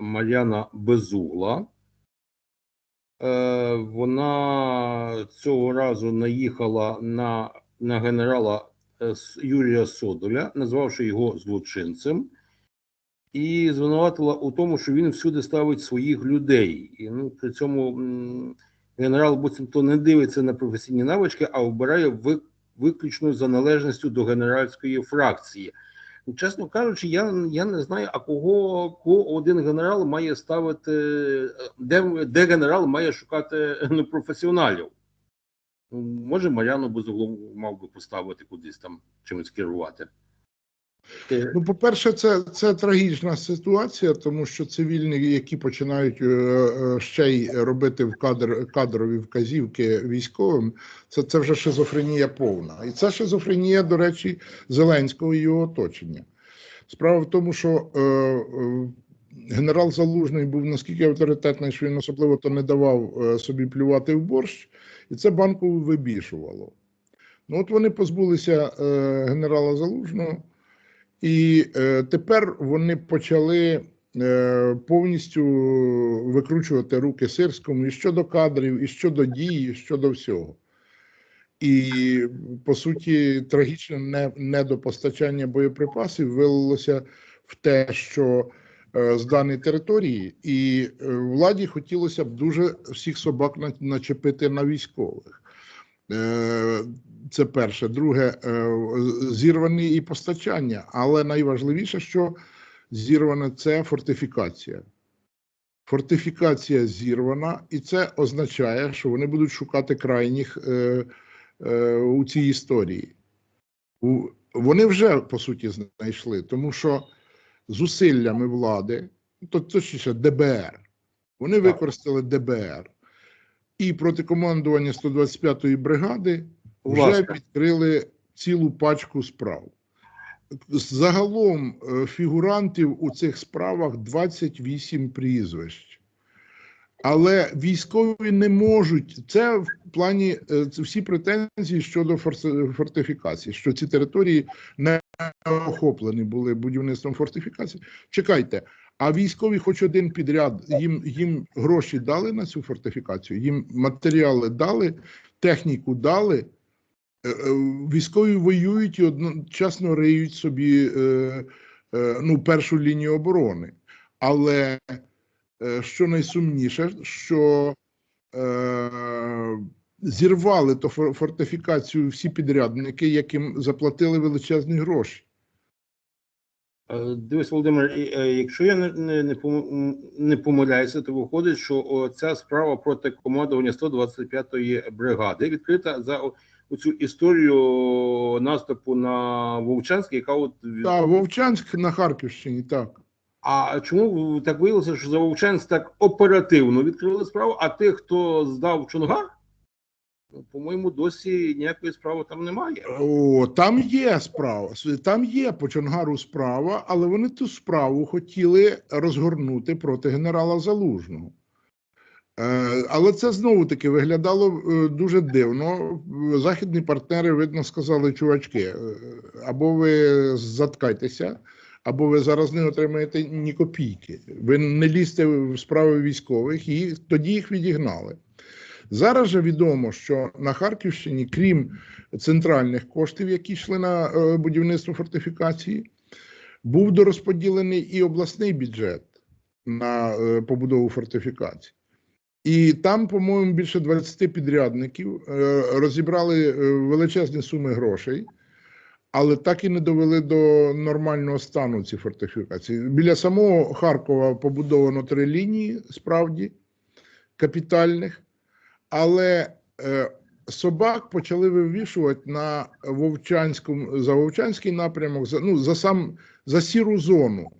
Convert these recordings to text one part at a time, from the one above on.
Мар'яна Безугла. Е, Вона цього разу наїхала на, на генерала е, Юрія Содоля, назвавши його злочинцем, і звинуватила у тому, що він всюди ставить своїх людей. І ну, при цьому генерал буцімто не дивиться на професійні навички, а обирає виключно за належністю до генеральської фракції. Чесно кажучи, я, я не знаю, а кого, кого один генерал має ставити, де, де генерал має шукати ну, професіоналів. Може, Мар'яну Безуглову мав би поставити кудись там чимось керувати. Е, Ну, по-перше, це, це трагічна ситуація, тому що цивільні, які починають е, е, ще й робити в кадр, кадрові вказівки військовим, це, це вже шизофренія повна. І це шизофренія, до речі, Зеленського і його оточення. Справа в тому, що е, е, генерал Залужний був наскільки авторитетний, що він особливо то не давав е, собі плювати в борщ, і це банку вибішувало. Ну, от вони позбулися е, генерала Залужного. І е, тепер вони почали е, повністю викручувати руки сирському і щодо кадрів, і щодо дій, і щодо всього. І по суті, трагічне не- недопостачання боєприпасів вилилося в те, що е, з даної території, і е, владі хотілося б дуже всіх собак начепити на військових. Е, Це перше. Друге, е, зірвані і постачання, але найважливіше, що зірвана це фортифікація. Фортифікація зірвана, і це означає, що вони будуть шукати крайніх е, е, у цій історії. У, вони вже по суті знайшли, тому що зусиллями влади, то точніше ДБР, вони використали ДБР і проти командування 125-ї бригади вже відкрили цілу пачку справ. Загалом е, фігурантів у цих справах 28 прізвищ. Але військові не можуть. Це в плані е, це всі претензії щодо фортифікації, що ці території не охоплені були будівництвом фортифікації. Чекайте, а військові, хоч один підряд, їм, їм гроші дали на цю фортифікацію, їм матеріали дали, техніку дали. Е, е, Військові воюють і одночасно риють собі е, ну, першу лінію оборони. Але що найсумніше, що зірвали то фортифікацію всі підрядники, яким заплатили величезні гроші. Е, Дивись, Володимир, е, якщо я не, не, не, помиляюся, то виходить, що ця справа проти командування 125-ї бригади відкрита за цю історію наступу на Вовчанськ, яка от від- Та Вовчанськ на Харківщині, так. а чому так виявилося, що за Вовчанськ так оперативно відкрили справу, а тих, хто здав Чонгар, ну, по-моєму, досі ніякої справи там немає. О, там є справа. Там є по Чонгару справа, але вони ту справу хотіли розгорнути проти генерала Залужного. Е, але це знову таки виглядало е, дуже дивно. Західні партнери, видно, сказали: чувачки, е, або ви заткайтеся, або ви зараз не отримаєте ні копійки. Ви не лізьте в справи військових, і тоді їх відігнали. Зараз же відомо, що на Харківщині, крім центральних коштів, які йшли на е, будівництво фортифікації, був дорозподілений і обласний бюджет на е, побудову фортифікацій. І там, по-моєму, більше 20 підрядників е, розібрали величезні суми грошей, але так і не довели до нормального стану ці фортифікації. Біля самого Харкова побудовано три лінії, справді капітальних, але е, собак почали вивішувати на Вовчанському за Вовчанський напрямок, за, ну, за сам за сіру зону.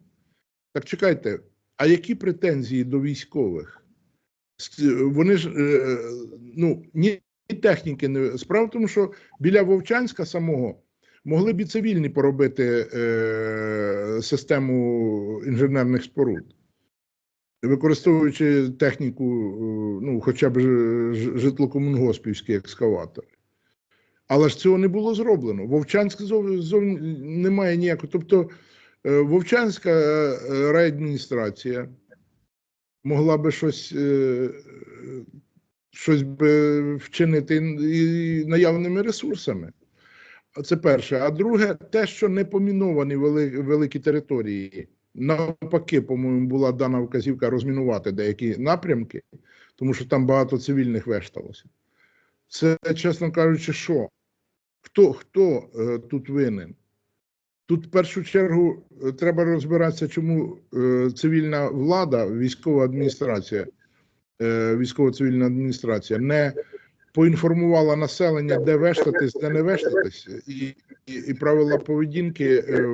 Так чекайте, а які претензії до військових? Вони ж е, ну ні техніки не справа в тому, що біля Вовчанська самого могли б і цивільні поробити е, систему інженерних споруд використовуючи техніку, е, ну, хоча б ж- ж- житлокомунгоспівські екскаватори. Але ж цього не було зроблено. Вовчанськ зов, зов немає ніякого. Тобто е, Вовчанська е, райадміністрація могла би щось, щось би вчинити і наявними ресурсами. Це перше. А друге, те, що не поміновані вели- великі території, навпаки, по-моєму, була дана вказівка розмінувати деякі напрямки, тому що там багато цивільних вешталося. Це, чесно кажучи, що? Хто, хто е, тут винен? Тут в першу чергу е, треба розбиратися, чому е, цивільна влада, військова адміністрація, е, військово-цивільна адміністрація не поінформувала населення, де вештатись, де не вештатись, і, і, і правила поведінки е,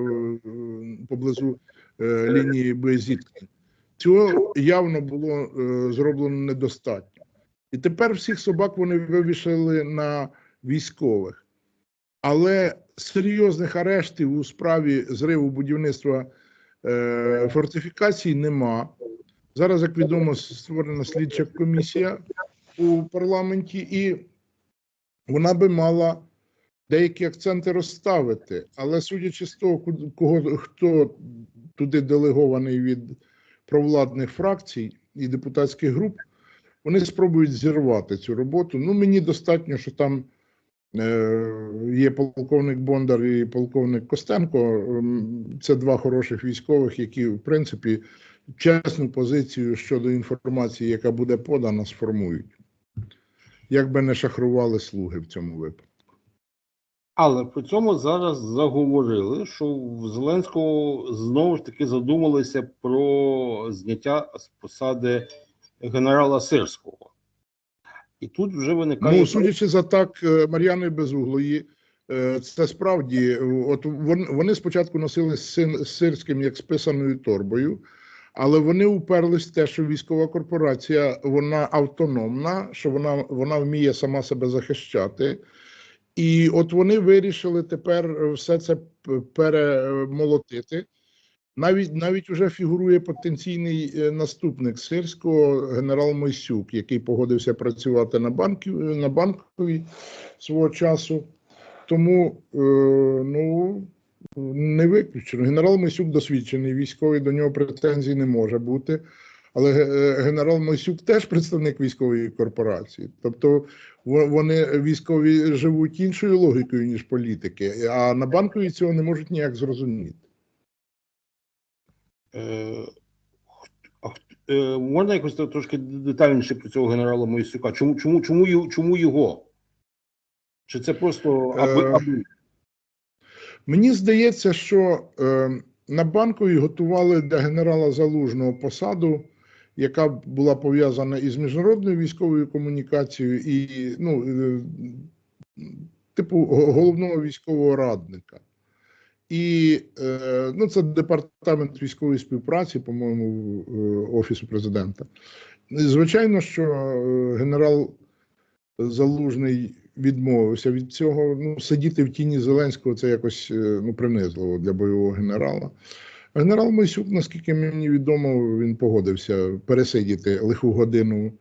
поблизу лінії боєзіткнень. Цього явно було е, зроблено недостатньо. І тепер всіх собак вони вивішали на військових. Але серйозних арештів у справі зриву будівництва е, фортифікацій нема. Зараз, як відомо, створена слідча комісія у парламенті, і вона би мала деякі акценти розставити. Але судячи з того, кого хто туди делегований від провладних фракцій і депутатських груп, вони спробують зірвати цю роботу. Ну, мені достатньо, що там е, є полковник Бондар і полковник Костенко. Ем, Це два хороших військових, які, в принципі, чесну позицію щодо інформації, яка буде подана, сформують. Як би не шахрували слуги в цьому випадку. Але при цьому зараз заговорили, що в Зеленського знову ж таки задумалися про зняття з посади генерала Сирського. І тут вже виникає. Ну, судячи за так е, Мар'яни Безуглої, е, це справді, от вони спочатку носили з сирським як списаною торбою, але вони уперлись в те, що військова корпорація вона автономна, що вона, вона вміє сама себе захищати. І от вони вирішили тепер все це перемолотити. Навіть навіть вже фігурує потенційний е, наступник сирського генерал Мойсюк, який погодився працювати на банки на банковій свого часу. Тому е, ну не виключено. Генерал Мойсюк досвідчений військовий, до нього претензій не може бути. Але е, генерал Мойсюк теж представник військової корпорації. Тобто вони військові живуть іншою логікою, ніж політики, а на банковій цього не можуть ніяк зрозуміти. Е, е, можна якось трошки детальніше про цього генерала Мойсюка? Чому, чому, чому, чому його? Чи це просто аби, Е, аби? Мені здається, що е, на банковій готували для генерала Залужного посаду, яка була пов'язана із міжнародною військовою комунікацією, і ну, е, типу головного військового радника. І е, ну, це департамент військової співпраці, по-моєму, е, Офісу президента. Звичайно, що генерал Залужний відмовився від цього. Ну, сидіти в тіні Зеленського це якось ну, принизливо для бойового генерала. Генерал Мойсюк, наскільки мені відомо, він погодився пересидіти лиху годину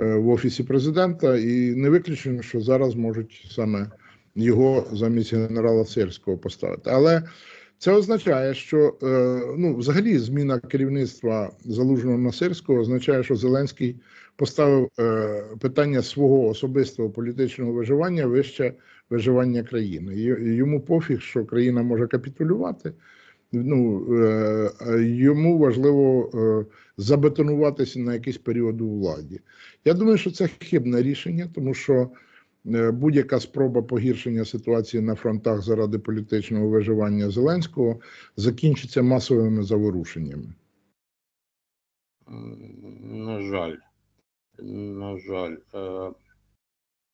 е, в офісі президента, і не виключено, що зараз можуть саме його замість генерала Сирського поставити. Але це означає, що е, ну, взагалі зміна керівництва залужного на Сирського означає, що Зеленський поставив е, питання свого особистого політичного виживання вище виживання країни. Йому пофіг, що країна може капітулювати. Ну, е, е, йому важливо е, забетонуватися на якийсь період у владі. Я думаю, що це хибне рішення, тому що будь-яка спроба погіршення ситуації на фронтах заради політичного виживання Зеленського закінчиться масовими заворушеннями. На жаль. На жаль.